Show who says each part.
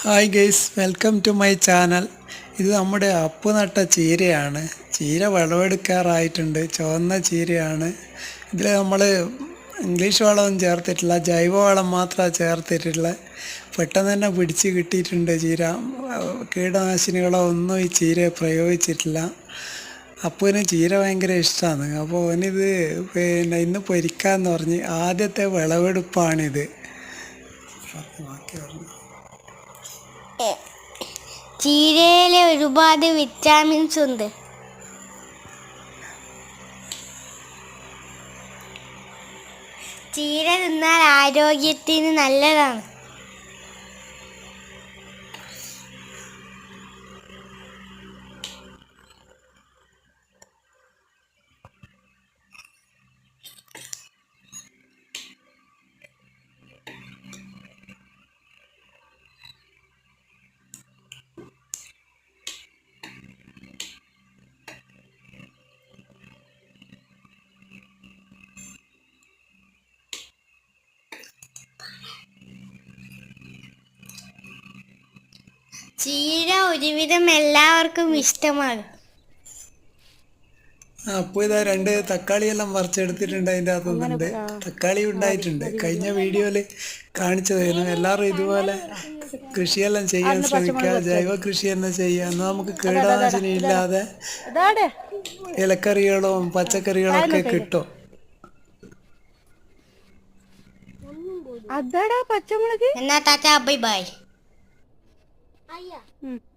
Speaker 1: Hi guys welcome to my channel ഇത് നമ്മുടെ up നട്ട ചീരയാണ്. ചീര വിളവെടുക്കാറായിട്ടുണ്ട്. ചുവന്ന ചീരയാണ്. ഇതിൽ നമ്മൾ ഇംഗ്ലീഷ് വളമൊന്നും ചേർത്തിട്ടില്ല ജൈവവളം മാത്രമാണ് ചേർത്തിട്ടുള്ളത് പെട്ടെന്ന് തന്നെ പിടിച്ച് കിട്ടിയിട്ടുണ്ട് ചീര. കീടനാശിനികളോ ഒന്നും ഈ ചീര പ്രയോഗിച്ചിട്ടില്ല. അപ്പുവിന് ചീര ഭയങ്കര ഇഷ്ടമാണ് അപ്പോൾ അവനിത് പിന്നെ ഇന്ന് പൊരിക്കാന്ന് പറഞ്ഞ് ആദ്യത്തെ വിളവെടുപ്പാണിത്. ബാക്കി പറഞ്ഞു
Speaker 2: ചീരയിലെ ഒരുപാട് വിറ്റാമിൻസ് ഉണ്ട്. ചീര തിന്നാൽ ആരോഗ്യത്തിന് നല്ലതാണ്. ചീര ഒരുവിധം എല്ലാവർക്കും ഇഷ്ടമാണ്.
Speaker 1: ആ, അപ്പൊ ഇതാ രണ്ട് തക്കാളി എല്ലാം വറച്ചെടുത്തിട്ടുണ്ട് അതിന്റെ അകത്തുനിന്നുണ്ട്. തക്കാളി ഉണ്ടായിട്ടുണ്ട്. കഴിഞ്ഞ വീഡിയോയിൽ കാണിച്ചതായിരുന്നു. എല്ലാവരും ഇതുപോലെ കൃഷിയെല്ലാം ചെയ്യാൻ ശ്രമിക്കുക. ജൈവ കൃഷി തന്നെ ചെയ്യുക. എന്നാൽ നമുക്ക് കീടനാശിനി ഇല്ലാതെ ഇലക്കറികളും പച്ചക്കറികളും ഒക്കെ കിട്ടും.
Speaker 3: അതാടാ പച്ചമുളക്.
Speaker 2: എന്നാ ടാറ്റാ ബൈ ബൈ.
Speaker 3: ഉം.